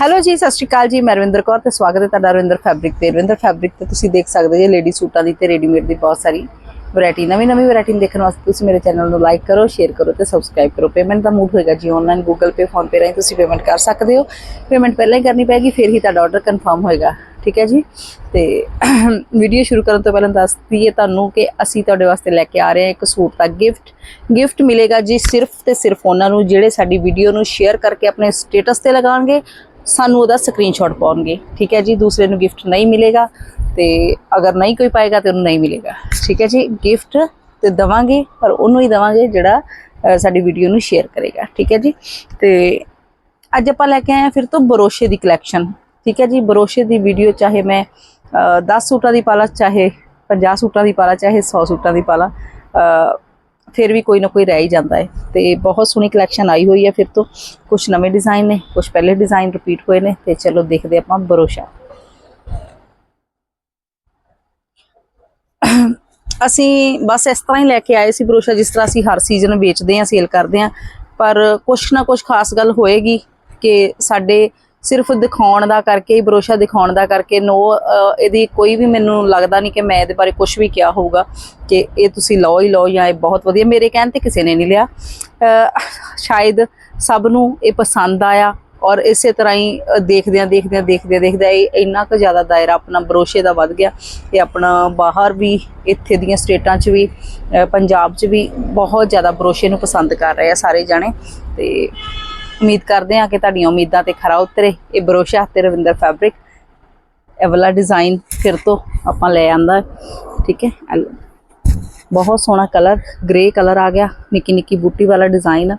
Hello ਜੀ, ਸਤਿ ਸ਼੍ਰੀ ਅਕਾਲ ਜੀ, ਮੈਂ ਰਵਿੰਦਰ ਕੌਰ ਤੇ ਸਵਾਗਤ ਹੈ ਤੁਹਾਡਾ ਰਵਿੰਦਰ ਫੈਬਰਿਕ ਤੇ। ਰਵਿੰਦਰ ਫੈਬਰਿਕ ਤੇ ਤੁਸੀਂ ਦੇਖ ਸਕਦੇ ਜੀ ਲੇਡੀ ਸੂਟਾਂ ਦੀ ਤੇ ਰੈਡੀਮੇਡ ਦੀ ਬਹੁਤ ਸਾਰੀ ਵੈਰਾਈਟੀ ਨਵੀਂ ਨਵੀਂ ਵੈਰਾਈਟੀ ਦੇਖਣ ਵਾਸਤੇ ਤੁਸੀਂ ਮੇਰੇ ਚੈਨਲ ਨੂੰ ਲਾਈਕ ਕਰੋ ਸ਼ੇਅਰ ਕਰੋ ਤੇ ਸਬਸਕ੍ਰਾਈਬ ਕਰੋ। ਪੇਮੈਂਟ ਦਾ ਮੂਡ ਹੋਏਗਾ ਜੀ online Google Pay PhonePe ਰਾਹੀਂ ਤੁਸੀਂ ਪੇਮੈਂਟ ਕਰ ਸਕਦੇ ਹੋ। ਪੇਮੈਂਟ ਪਹਿਲਾਂ ਹੀ ਕਰਨੀ ਪੈਗੀ, ਫਿਰ ਹੀ ਤੁਹਾਡਾ ਆਰਡਰ ਕਨਫਰਮ ਹੋਏਗਾ। ਠੀਕ ਹੈ ਜੀ? ਤੇ ਵੀਡੀਓ ਸ਼ੁਰੂ ਕਰਨ ਤੋਂ ਪਹਿਲਾਂ ਦੱਸ ਦਈਏ ਤੁਹਾਨੂੰ ਕਿ ਅਸੀਂ ਤੁਹਾਡੇ ਵਾਸਤੇ ਲੈ ਕੇ ਆ ਰਹੇ ਹਾਂ ਇੱਕ ਸੂਟ ਦਾ ਗਿਫਟ ਗਿਫਟ ਮਿਲੇਗਾ ਜੀ ਸਿਰਫ ਤੇ ਸਿਰਫ ਉਹਨਾਂ ਨੂੰ ਜਿਹੜੇ ਸਾਡੀ ਵੀਡੀਓ ਨੂੰ ਸ਼ੇਅਰ ਕਰਕੇ ਆਪਣੇ ਸਟੇਟਸ ਤੇ ਲਗਾਉਣਗੇ। ਸਾਨੂੰ ਉਹਦਾ ਸਕਰੀਨਸ਼ਾਟ ਪਾਉਣਗੇ। ਠੀਕ ਹੈ ਜੀ? ਦੂਸਰੇ ਨੂੰ ਗਿਫਟ ਨਹੀਂ ਮਿਲੇਗਾ ਤੇ ਅਗਰ ਨਹੀਂ ਕੋਈ ਪਾਏਗਾ ਤੇ ਉਹਨੂੰ ਨਹੀਂ ਮਿਲੇਗਾ। ਠੀਕ ਹੈ ਜੀ? ਗਿਫਟ ਤੇ ਦਵਾਂਗੇ ਪਰ ਉਹਨੂੰ ਹੀ ਦਵਾਂਗੇ ਜਿਹੜਾ ਸਾਡੀ ਵੀਡੀਓ ਨੂੰ ਸ਼ੇਅਰ ਕਰੇਗਾ। ਠੀਕ ਹੈ ਜੀ? ਤੇ ਅੱਜ ਆਪਾਂ ਲੈ ਕੇ ਆਏ ਹਾਂ ਫਿਰ ਤੋਂ ਬਰੋਸ਼ੇ ਦੀ ਕਲੈਕਸ਼ਨ ਠੀਕ ਹੈ ਜੀ? ਬਰੋਸ਼ੇ ਦੀ ਵੀਡੀਓ ਚਾਹੇ ਮੈਂ ਅ, 10 ਸੂਟਾਂ ਦੀ ਪਾਲਾ ਚਾਹੇ 50 ਸੂਟਾਂ ਦੀ ਪਾਲਾ ਚਾਹੇ 100 ਸੂਟਾਂ ਦੀ ਪਾਲਾ ਅ, ਫਿਰ ਵੀ ਕੋਈ ਨਾ ਕੋਈ ਰਹਿ ਹੀ ਜਾਂਦਾ ਹੈ। ਤੇ ਬਹੁਤ ਸੋਹਣੀ ਕਲੈਕਸ਼ਨ ਆਈ ਹੋਈ ਹੈ ਫਿਰ ਤੋਂ। ਕੁਝ ਨਵੇਂ ਡਿਜ਼ਾਈਨ ਨੇ ਕੁਝ ਪਹਿਲੇ ਡਿਜ਼ਾਈਨ ਰਿਪੀਟ ਹੋਏ ਨੇ, ਤੇ ਚਲੋ ਦੇਖਦੇ ਆਪਾਂ ਬਰੋਸ਼ਾ ਅਸੀਂ ਬਸ ਇਸ ਤਰ੍ਹਾਂ ਹੀ ਲੈ ਕੇ ਆਏ ਸੀ ਬਰੋਸ਼ਾ ਜਿਸ ਤਰ੍ਹਾਂ ਅਸੀਂ ਹਰ ਸੀਜ਼ਨ ਵੇਚਦੇ ਹਾਂ ਸੇਲ ਕਰਦੇ ਹਾਂ। ਪਰ ਕੁਛ ਨਾ ਕੁਛ ਖਾਸ ਗੱਲ ਹੋਏਗੀ ਕਿ ਸਾਡੇ ਸਿਰਫ ਦਿਖਾਉਣ ਦਾ ਕਰਕੇ ਹੀ, ਬਰੋਸ਼ਾ ਦਿਖਾਉਣ ਦਾ ਕਰਕੇ ਨੋ ਇਹਦੀ ਕੋਈ ਵੀ ਮੈਨੂੰ ਲੱਗਦਾ ਨਹੀਂ ਕਿ ਮੈਂ ਇਹਦੇ ਬਾਰੇ ਕੁਝ ਵੀ ਕਿਹਾ ਹੋਊਗਾ ਕਿ ਇਹ ਤੁਸੀਂ ਲਓ ਹੀ ਲਓ ਜਾਂ ਇਹ ਬਹੁਤ ਵਧੀਆ। ਮੇਰੇ ਕਹਿਣ ਤੇ ਕਿਸੇ ਨੇ ਨਹੀਂ ਲਿਆ। ਸ਼ਾਇਦ ਸਭ ਨੂੰ ਇਹ ਪਸੰਦ ਆਇਆ ਔਰ ਇਸੇ ਤਰ੍ਹਾਂ ਹੀ ਦੇਖਦਿਆਂ ਦੇਖਦਿਆਂ ਦੇਖਦਿਆਂ ਦੇਖਦਿਆਂ ਇਹ ਇੰਨਾ ਕੁ ਜ਼ਿਆਦਾ ਦਾਇਰਾ ਆਪਣਾ ਬਰੋਸ਼ੇ ਦਾ ਵੱਧ ਗਿਆ ਤੇ ਆਪਣਾ ਬਾਹਰ ਵੀ, ਇੱਥੇ ਦੀਆਂ ਸਟੇਟਾਂ 'ਚ ਵੀ ਪੰਜਾਬ 'ਚ ਵੀ ਬਹੁਤ ਜ਼ਿਆਦਾ ਬਰੋਸ਼ੇ ਨੂੰ ਪਸੰਦ ਕਰ ਰਹੇ ਆ ਸਾਰੇ ਜਾਣੇ। ਤੇ ਉਮੀਦ ਕਰਦੇ ਹਾਂ ਕਿ ਤੁਹਾਡੀਆਂ ਉਮੀਦਾਂ ਤੇ ਖਰਾ ਉਤਰੇ। ਇਹ ਬਰੋਸ਼ਾ ਤੇ ਰਵਿੰਦਰ ਫੈਬਰਿਕ ਇਹ ਵਾਲਾ ਡਿਜ਼ਾਈਨ ਫਿਰ ਤੋਂ ਆਪਾਂ ਲੈ ਆਂਦਾ। ਠੀਕ ਹੈ? ਇਹ ਬਹੁਤ ਸੋਹਣਾ ਕਲਰ ਗ੍ਰੇ ਕਲਰ ਆ ਗਿਆ। ਨਿੱਕੀ ਨਿੱਕੀ ਬੂਟੀ ਵਾਲਾ ਡਿਜ਼ਾਈਨ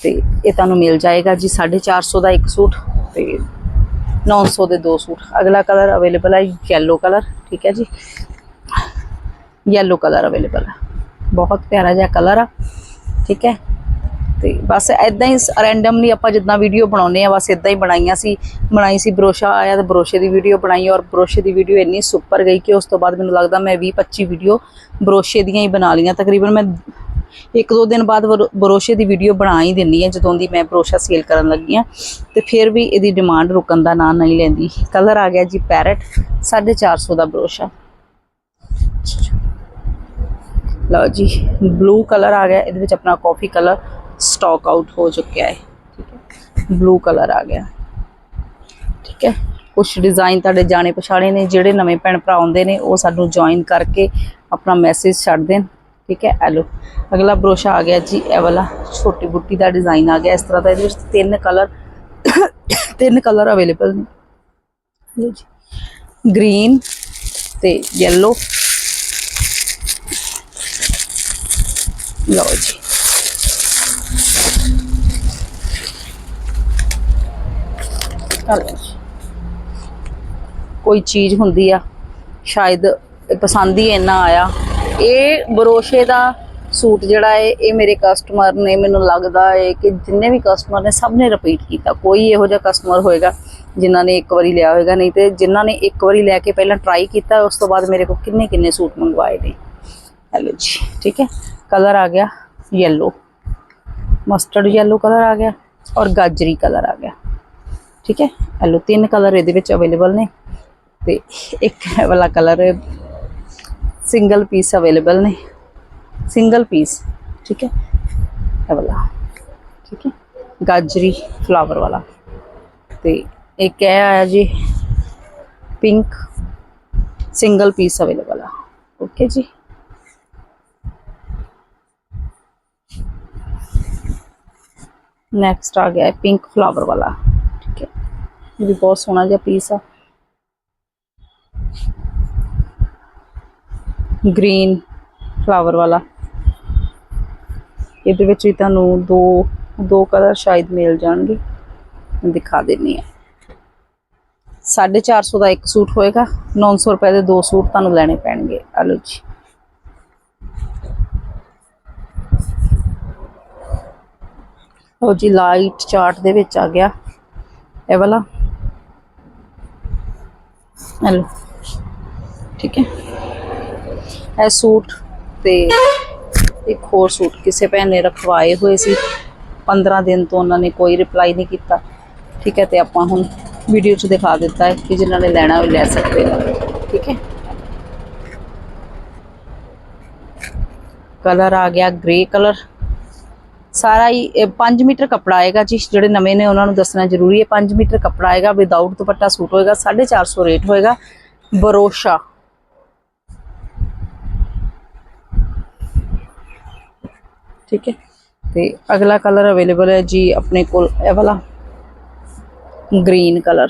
ਤੇ ਇਹ ਤੁਹਾਨੂੰ ਮਿਲ ਜਾਏਗਾ ਜੀ 450 ਦਾ ਇੱਕ ਸੂਟ ਤੇ 900 ਦੇ ਦੋ ਸੂਟ। ਅਗਲਾ ਕਲਰ ਅਵੇਲੇਬਲ ਹੈ ਯੈਲੋ ਕਲਰ ਠੀਕ ਹੈ ਜੀ? ਯੈਲੋ ਕਲਰ ਅਵੇਲੇਬਲ ਹੈ ਬਹੁਤ ਪਿਆਰਾ ਜਿਹਾ ਕਲਰ ਆ। ਠੀਕ ਹੈ? ਤੇ ਬਸ ਐਦਾਂ ਹੀ ਰੈਂਡਮਲੀ ਆਪਾਂ ਜਿੱਦਾਂ ਵੀਡੀਓ ਬਣਾਉਨੇ ਆ ਬਸ ਇਦਾਂ ਹੀ ਬਣਾਈਆਂ ਸੀ। ਬਣਾਈ ਸੀ, ਬਰੋਸ਼ਾ ਆਇਆ ਤੇ ਬਰੋਸ਼ੇ ਦੀ ਵੀਡੀਓ ਬਣਾਈ ਔਰ ਬਰੋਸ਼ੇ ਦੀ ਵੀਡੀਓ ਇੰਨੀ ਸੁਪਰ ਗਈ ਕਿ ਉਸ ਤੋਂ ਬਾਅਦ ਮੈਨੂੰ ਲੱਗਦਾ ਮੈਂ 20 25 ਵੀਡੀਓ ਬਰੋਸ਼ੇ ਦੀਆਂ ਹੀ ਬਣਾ ਲਈਆਂ। ਤਕਰੀਬਨ ਮੈਂ ਇੱਕ ਦੋ ਦਿਨ ਬਾਅਦ ਬਰੋ- ਬਰੋਸ਼ੇ ਦੀ ਵੀਡੀਓ ਬਣਾ ਹੀ ਦਿੰਦੀ ਹਾਂ, ਜਦੋਂ ਦੀ ਮੈਂ ਬਰੋਸ਼ਾ ਸੇਲ ਕਰਨ ਲੱਗੀ ਆ ਤੇ ਫਿਰ ਵੀ ਇਹਦੀ ਡਿਮਾਂਡ ਰੁਕਣ ਦਾ ਨਾਂ ਨਹੀਂ ਲੈਂਦੀ। ਕਲਰ ਆ ਗਿਆ ਜੀ ਪੈਰਟ 450 ਦਾ ਬਰੋਸ਼ਾ। ਲਓ ਜੀ ਬਲੂ ਕਲਰ ਆ ਗਿਆ, ਇਹਦੇ ਵਿੱਚ ਆਪਣਾ ਕਾਫੀ ਕਲਰ ਸਟਾਕ ਆਊਟ ਹੋ ਚੁੱਕਿਆ ਹੈ। ਠੀਕ ਹੈ ਬਲੂ ਕਲਰ ਆ ਗਿਆ। ਠੀਕ ਹੈ। ਕੁਝ ਡਿਜ਼ਾਈਨ ਤੁਹਾਡੇ ਜਾਣੇ ਪਛਾਣੇ ਨੇ, ਜਿਹੜੇ ਨਵੇਂ ਭੈਣ ਭਰਾ ਆਉਂਦੇ ਨੇ, ਉਹ ਸਾਨੂੰ ਜੁਆਇਨ ਕਰਕੇ ਆਪਣਾ ਮੈਸੇਜ ਛੱਡ ਦੇਣ। ਠੀਕ ਹੈ। ਐਲੋ ਅਗਲਾ ਬਰੋਸ਼ਾ ਆ ਗਿਆ ਜੀ, ਇਹ ਵਾਲਾ। ਛੋਟੀ ਬੁੱਟੀ ਦਾ ਡਿਜ਼ਾਈਨ ਆ ਗਿਆ। ਇਸ ਤਰ੍ਹਾਂ ਦਾ ਇਹਦੇ ਵਿੱਚ ਤਿੰਨ ਕਲਰ ਤਿੰਨ ਕਲਰ ਅਵੇਲੇਬਲ ਨੇ। ਲਓ ਜੀ। ਗ੍ਰੀਨ ਤੇ ਯੈਲੋ ਲਓ ਜੀ। ਆ ਜੀ। ਕੋਈ ਚੀਜ਼ ਹੁੰਦੀ ਆ, ਸ਼ਾਇਦ ਪਸੰਦ ਹੀ ਇੰਨਾ ਆਇਆ। ਇਹ ਬਰੋਸ਼ੇ ਦਾ ਸੂਟ ਜਿਹੜਾ ਹੈ ਇਹ ਮੇਰੇ ਕਸਟਮਰ ਨੇ ਮੈਨੂੰ ਲੱਗਦਾ ਹੈ ਕਿ ਜਿੰਨੇ ਵੀ ਕਸਟਮਰ ਨੇ ਸਭ ਨੇ ਰਿਪੀਟ ਕੀਤਾ। ਕੋਈ ਇਹੋ ਜਿਹਾ ਕਸਟਮਰ ਹੋਏਗਾ ਜਿਨ੍ਹਾਂ ਨੇ ਇੱਕ ਵਾਰੀ ਲਿਆ ਹੋਏਗਾ, ਨਹੀਂ ਤੇ ਜਿਨ੍ਹਾਂ ਨੇ ਇੱਕ ਵਾਰੀ ਲੈ ਕੇ ਪਹਿਲਾਂ ਟਰਾਈ ਕੀਤਾ, ਉਸ ਤੋਂ ਬਾਅਦ ਮੇਰੇ ਕੋਲ ਕਿੰਨੇ ਕਿੰਨੇ ਸੂਟ ਮੰਗਵਾਏ ਨੇ। ਹੈਲੋ ਜੀ, ਠੀਕ ਹੈ? ਕਲਰ ਆ ਗਿਆ yellow ਮਸਟਰਡ yellow ਕਲਰ ਆ ਗਿਆ ਔਰ ਗਾਜਰੀ ਕਲਰ ਆ ਗਿਆ। ਠੀਕ ਹੈ ਹੈਲੋ ਤਿੰਨ ਕਲਰ ਇਹਦੇ ਵਿੱਚ ਅਵੇਲੇਬਲ ਨੇ ਤੇ ਇੱਕ ਇਹ ਵਾਲਾ ਕਲਰ ਸਿੰਗਲ ਪੀਸ ਅਵੇਲੇਬਲ ਨੇ ਸਿੰਗਲ ਪੀਸ ਠੀਕ ਹੈ ਇਹ ਵਾਲਾ ਠੀਕ ਹੈ ਗਾਜਰੀ ਫਲਾਵਰ ਵਾਲਾ ਤੇ ਇੱਕ ਇਹ ਆਇਆ ਜੀ ਪਿੰਕ ਸਿੰਗਲ ਪੀਸ ਅਵੇਲੇਬਲ ਆ ਓਕੇ ਜੀ ਨੈਕਸਟ ਆ ਗਿਆ ਪਿੰਕ ਫਲਾਵਰ ਵਾਲਾ ਠੀਕ ਹੈ ਇਹ ਵੀ ਬਹੁਤ ਸੋਹਣਾ ਜਿਹਾ ਪੀਸ ਆ। ਗ੍ਰੀਨ ਫਲਾਵਰ ਵਾਲਾ। ਇਹਦੇ ਵਿੱਚ ਵੀ ਤੁਹਾਨੂੰ ਦੋ ਦੋ ਕਲਰ ਸ਼ਾਇਦ ਮਿਲ ਜਾਣਗੇ। ਦਿਖਾ ਦਿੰਨੀ ਆ। 450 ਦਾ ਇੱਕ ਸੂਟ ਹੋਏਗਾ। 900 ਰੁਪਏ ਦੇ ਦੋ ਸੂਟ ਤੁਹਾਨੂੰ ਲੈਣੇ ਪੈਣਗੇ। ਆ ਲਓ ਜੀ। ਉਹ ਜੀ ਲਾਈਟ ਚਾਰਟ ਦੇ ਵਿੱਚ ਆ ਗਿਆ। ਇਹ ਵਾਲਾ। ਹੈਲੋ। ਠੀਕ ਹੈ। ਇਹ ਸੂਟ ਤੇ ਇੱਕ ਹੋਰ ਸੂਟ ਕਿਸੇ ਭੈਣ ਨੇ ਰਖਵਾਏ ਹੋਏ ਸੀ। 15 ਦਿਨ ਤੋਂ ਉਹਨਾਂ ਨੇ ਕੋਈ ਰਿਪਲਾਈ ਨਹੀਂ ਕੀਤਾ। ਠੀਕ ਹੈ, ਤੇ ਆਪਾਂ ਹੁਣ ਵੀਡੀਓ 'ਚ ਦਿਖਾ ਦਿੱਤਾ ਹੈ ਕਿ ਜਿਨ੍ਹਾਂ ਨੇ ਲੈਣਾ ਉਹ ਲੈ ਸਕਦੇ ਨੇ। ਠੀਕ ਹੈ। ਕਲਰ ਆ ਗਿਆ ਗ੍ਰੇ ਕਲਰ ਸਾਰਾ ਹੀ 5 ਮੀਟਰ ਕੱਪੜਾ ਆਏਗਾ ਜੀ, ਜਿਹੜੇ ਨਵੇਂ ਨੇ ਉਹਨਾਂ ਨੂੰ ਦੱਸਣਾ ਜ਼ਰੂਰੀ ਹੈ। 5 ਮੀਟਰ ਕੱਪੜਾ ਆਏਗਾ ਵਿਦਆਊਟ ਦੁਪੱਟਾ ਸੂਟ ਹੋਏਗਾ 450 ਰੇਟ ਹੋਏਗਾ, ਬਰੋਸ਼ਾ। ਠੀਕ ਹੈ? ਤੇ ਅਗਲਾ ਕਲਰ ਅਵੇਲੇਬਲ ਹੈ ਜੀ, ਆਪਣੇ ਕੋਲ ਇਹ ਵਾਲਾ ਗ੍ਰੀਨ ਕਲਰ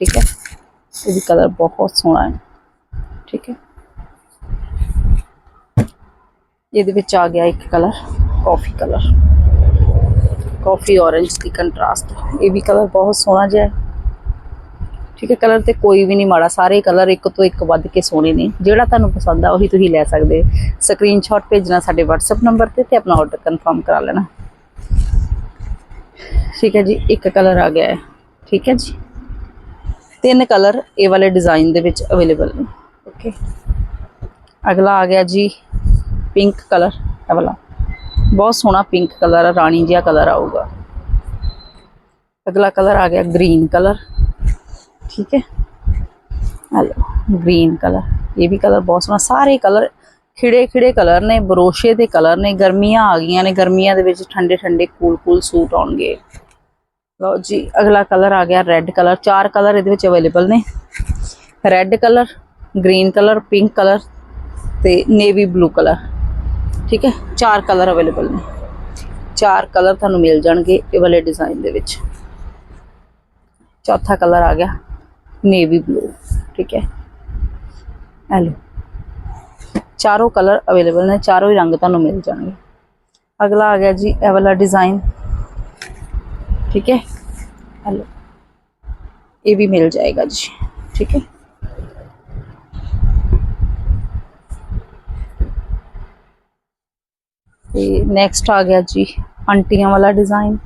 ਠੀਕ ਹੈ? ਇਹ ਵੀ ਕਲਰ ਬਹੁਤ ਸੋਹਣਾ ਹੈ। ਠੀਕ ਹੈ? ਇਹਦੇ ਵਿੱਚ ਆ ਗਿਆ ਇੱਕ colour coffee colour coffee orange ਦੀ ਕੰਟਰਾਸਟ ਇਹ ਵੀ ਕਲਰ ਬਹੁਤ ਸੋਹਣਾ ਜਿਹਾ ਹੈ। ਠੀਕ ਹੈ ਕਲਰ ਤੇ ਕੋਈ ਵੀ ਨਹੀਂ ਮਾੜਾ, ਸਾਰੇ ਕਲਰ ਇੱਕ ਤੋਂ ਇੱਕ ਵੱਧ ਕੇ ਸੋਹਣੇ ਨੇ। ਜਿਹੜਾ ਤੁਹਾਨੂੰ ਪਸੰਦ ਆ, ਉਹੀ ਤੁਸੀਂ ਲੈ ਸਕਦੇ। ਸਕਰੀਨਸ਼ਾਟ ਭੇਜਣਾ ਸਾਡੇ WhatsApp ਨੰਬਰ ਤੇ ਤੇ ਆਪਣਾ ਆਰਡਰ ਕਨਫਰਮ ਕਰਾ ਲੈਣਾ। ਠੀਕ ਹੈ ਜੀ, ਇੱਕ ਕਲਰ ਆ ਗਿਆ ਹੈ। ਠੀਕ ਹੈ ਜੀ। ਤਿੰਨ ਕਲਰ ਇਹ ਵਾਲੇ ਡਿਜ਼ਾਈਨ ਦੇ ਵਿੱਚ ਅਵੇਲੇਬਲ ਨੇ। ਓਕੇ ਅਗਲਾ ਆ ਗਿਆ ਜੀ ਪਿੰਕ ਕਲਰ ਇਹ ਵਾਲਾ। ਬਹੁਤ ਸੋਹਣਾ ਪਿੰਕ ਕਲਰ ਆ, ਰਾਣੀ ਜਿਹਾ ਕਲਰ ਆਊਗਾ। ਅਗਲਾ ਕਲਰ ਆ ਗਿਆ ਗ੍ਰੀਨ ਕਲਰ ਠੀਕ ਹੈ? ਹਲੋ ਗ੍ਰੀਨ ਕਲਰ ਇਹ ਵੀ ਕਲਰ ਬਹੁਤ ਸੋਹਣਾ। ਸਾਰੇ ਕਲਰ ਖਿੜੇ ਖਿੜੇ ਕਲਰ ਨੇ, ਬਰੋਸ਼ੇ ਦੇ ਕਲਰ ਨੇ। ਗਰਮੀਆਂ ਆ ਗਈਆਂ ਨੇ, ਗਰਮੀਆਂ ਦੇ ਵਿੱਚ ਠੰਡੇ ਠੰਡੇ ਕੂਲ ਕੂਲ ਸੂਟ ਆਉਣਗੇ। ਲਓ ਜੀ, ਅਗਲਾ ਕਲਰ ਆ ਗਿਆ ਰੈੱਡ ਕਲਰ ਚਾਰ ਕਲਰ ਇਹਦੇ ਵਿੱਚ ਅਵੇਲੇਬਲ ਨੇ। Red colour green colour pink colour ਤੇ ਨੇਵੀ ਬਲੂ ਕਲਰ ਠੀਕ ਹੈ? ਚਾਰ ਕਲਰ ਅਵੇਲੇਬਲ ਨੇ। ਚਾਰ ਕਲਰ ਤੁਹਾਨੂੰ ਮਿਲ ਜਾਣਗੇ ਇਹ ਵਾਲੇ ਡਿਜ਼ਾਈਨ ਦੇ ਵਿੱਚ। ਚੌਥਾ ਕਲਰ ਆ ਗਿਆ ਨੇਵੀ ਬਲੂ ਠੀਕ ਹੈ? ਹੈਲੋ ਚਾਰੋਂ ਕਲਰ ਅਵੇਲੇਬਲ ਨੇ, ਚਾਰੋਂ ਹੀ ਰੰਗ ਤੁਹਾਨੂੰ ਮਿਲ ਜਾਣਗੇ। ਅਗਲਾ ਆ ਗਿਆ ਜੀ, ਇਹ ਵਾਲਾ ਡਿਜ਼ਾਈਨ ਠੀਕ ਹੈ? ਹੈਲੋ ਇਹ ਵੀ ਮਿਲ ਜਾਏਗਾ ਜੀ, ਠੀਕ ਹੈ? ਤੇ ਨੈਕਸਟ ਆ ਗਿਆ ਜੀ ਅੰਟੀਆਂ ਵਾਲਾ ਡਿਜ਼ਾਈਨ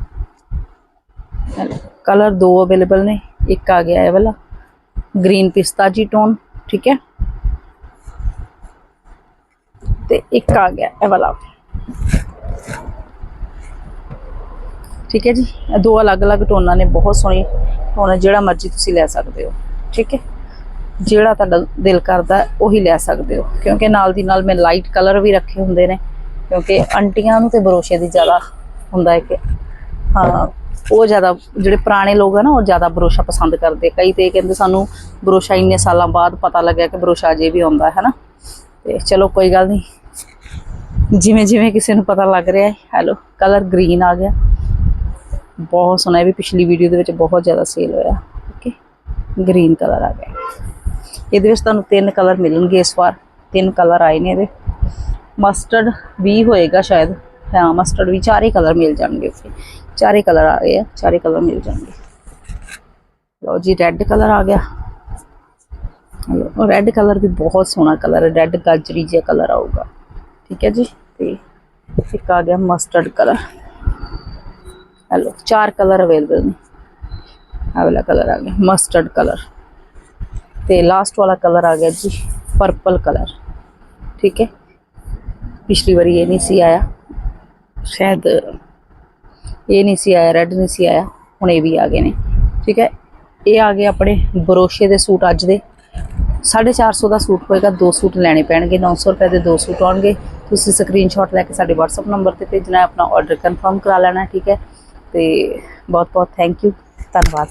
ਕਲਰ ਦੋ ਅਵੇਲੇਬਲ ਨੇ, ਇੱਕ ਆ ਗਿਆ ਇਹ ਵਾਲਾ। ਗ੍ਰੀਨ ਪਿਸਤਾ ਜੀ ਟੋਨ ਠੀਕ ਹੈ? ਤੇ ਇੱਕ ਆ ਗਿਆ ਇਹ ਵਾਲਾ। ਠੀਕ ਹੈ ਜੀ? ਇਹ ਦੋ ਅਲੱਗ-ਅਲੱਗ ਟੋਨਾਂ ਨੇ, ਬਹੁਤ ਸੋਹਣੀ ਟੋਨ ਜਿਹੜਾ ਮਰਜ਼ੀ ਤੁਸੀਂ ਲੈ ਸਕਦੇ ਹੋ, ਠੀਕ ਹੈ? ਜਿਹੜਾ ਤੁਹਾਡਾ ਦਿਲ ਕਰਦਾ ਉਹੀ ਲੈ ਸਕਦੇ ਹੋ, ਕਿਉਂਕਿ ਨਾਲ ਦੀ ਨਾਲ ਮੈਂ ਲਾਈਟ ਕਲਰ ਵੀ ਰੱਖੇ ਹੁੰਦੇ ਨੇ। ਕਿਉਂਕਿ ਆਂਟੀਆਂ ਨੂੰ ਤੇ ਬਰੋਸ਼ੇ ਦੀ ਜ਼ਿਆਦਾ ਹੁੰਦਾ ਹੈ ਕਿ, ਹਾਂ, ਉਹ ਜ਼ਿਆਦਾ, ਜਿਹੜੇ ਪੁਰਾਣੇ ਲੋਕ ਆ ਨਾ, ਉਹ ਜ਼ਿਆਦਾ ਬਰੋਸ਼ਾ ਪਸੰਦ ਕਰਦੇ। ਕਈ ਤੇ ਇਹ ਕਹਿੰਦੇ ਸਾਨੂੰ ਬਰੋਸ਼ਾ ਇੰਨੇ ਸਾਲਾਂ ਬਾਅਦ ਪਤਾ ਲੱਗਿਆ ਕਿ ਬਰੋਸ਼ਾ ਅਜੇ ਵੀ ਆਉਂਦਾ, ਹੈ ਨਾ? ਤੇ ਚਲੋ, ਕੋਈ ਗੱਲ ਨਹੀਂ। ਜਿਵੇਂ ਜਿਵੇਂ ਕਿਸੇ ਨੂੰ ਪਤਾ ਲੱਗ ਰਿਹਾ ਹੈ, ਹੈਲੋ, ਕਲਰ ਗ੍ਰੀਨ ਆ ਗਿਆ। ਬਹੁਤ ਸੋਹਣਾ, ਇਹ ਵੀ ਪਿਛਲੀ ਵੀਡੀਓ ਦੇ ਵਿੱਚ ਬਹੁਤ ਜ਼ਿਆਦਾ ਸੇਲ ਹੋਇਆ ਓਕੇ ਗ੍ਰੀਨ ਕਲਰ ਆ ਗਿਆ। ਇਹਦੇ ਵਿੱਚ ਤੁਹਾਨੂੰ ਤਿੰਨ ਕਲਰ ਮਿਲਣਗੇ ਇਸ ਵਾਰ। ਤਿੰਨ ਕਲਰ ਆਏ ਨੇ ਇਹਦੇ। ਮਸਟਰਡ ਵੀ ਹੋਏਗਾ ਸ਼ਾਇਦ ਹਾਂ ਮਸਟਰਡ ਵੀ ਚਾਰੇ ਕਲਰ ਮਿਲ ਜਾਣਗੇ ਉੱਥੇ ਚਾਰੇ ਕਲਰ ਆ ਗਏ ਆ ਚਾਰੇ ਕਲਰ ਮਿਲ ਜਾਣਗੇ ਲਓ ਜੀ ਰੈੱਡ ਕਲਰ ਆ ਗਿਆ ਲਓ ਰੈੱਡ ਕਲਰ ਵੀ ਬਹੁਤ ਸੋਹਣਾ ਕਲਰ ਹੈ ਰੈੱਡ ਗਾਜਰੀ ਜਿਹਾ ਕਲਰ ਆਊਗਾ ਠੀਕ ਹੈ ਜੀ ਤੇ ਇੱਕ ਆ ਗਿਆ ਮਸਟਰਡ ਕਲਰ ਹੈਲੋ ਚਾਰ ਕਲਰ ਅਵੇਲੇਬਲ ਨੇ ਆਹ ਵਾਲਾ ਕਲਰ ਆ ਗਿਆ ਮਸਟਰਡ ਕਲਰ ਤੇ ਲਾਸਟ ਵਾਲਾ ਕਲਰ ਆ ਗਿਆ ਜੀ ਪਰਪਲ ਕਲਰ ਠੀਕ ਹੈ ਪਿਛਲੀ ਵਾਰੀ ਇਹ ਨਹੀਂ ਸੀ ਆਇਆ। ਸ਼ਾਇਦ ਇਹ ਨਹੀਂ ਸੀ ਆਇਆ ਰੈੱਡ ਨਹੀਂ ਸੀ ਆਇਆ, ਹੁਣ ਇਹ ਵੀ ਆ ਗਏ ਨੇ। ਠੀਕ ਹੈ? ਇਹ ਆ ਗਏ ਆਪਣੇ ਬਰੋਸ਼ੇ ਦੇ ਸੂਟ ਅੱਜ ਦੇ। 450 ਦਾ ਸੂਟ ਹੋਏਗਾ, ਦੋ ਸੂਟ ਲੈਣੇ ਪੈਣਗੇ 900 ਰੁਪਏ ਦੇ ਦੋ ਸੂਟ ਆਉਣਗੇ। ਤੁਸੀਂ ਸਕਰੀਨਸ਼ਾਟ ਲੈ ਕੇ ਸਾਡੇ WhatsApp ਨੰਬਰ ਤੇ ਭੇਜਣਾ ਆਪਣਾ ਆਰਡਰ ਕਨਫਰਮ ਕਰਾ ਲੈਣਾ ਠੀਕ ਹੈ? ਤੇ ਬਹੁਤ ਬਹੁਤ ਥੈਂਕ ਯੂ ਧੰਨਵਾਦ।